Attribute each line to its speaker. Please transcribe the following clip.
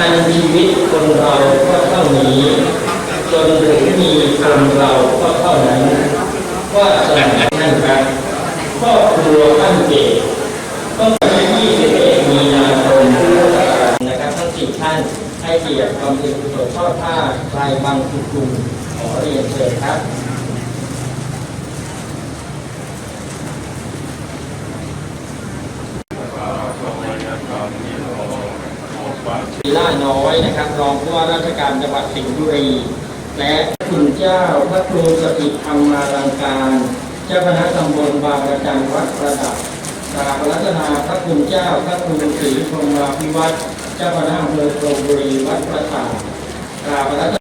Speaker 1: อันชีวิตคนเราก็เท่านี้ จนถึงมีคนเราก็เท่านั้น ว่าสมัยนั้นครับครอบครัวท่านเกศก็เป็นยี่สิบเอ็ดมีนาคมพุทธศักราชนะครับทั้งสี่ท่านให้เกียรติความเป็นกุศลข้อท่าลายบางสุกุลขอเรียนเชิญครับ ศิลาน้อยนะครับ รองผู้ว่าราชการจังหวัดสิงห์บุรี และคุณเจ้าพระครูสถิตธรรมาลังการ เจ้าคณะตำบลบางระจันวัดประดับกราบรัตนาพระคุณเจ้าพระครูศรีพรมาภิวัตรเจ้าคณะอำเภอโรงบุรีวัดประสาทกราบรัต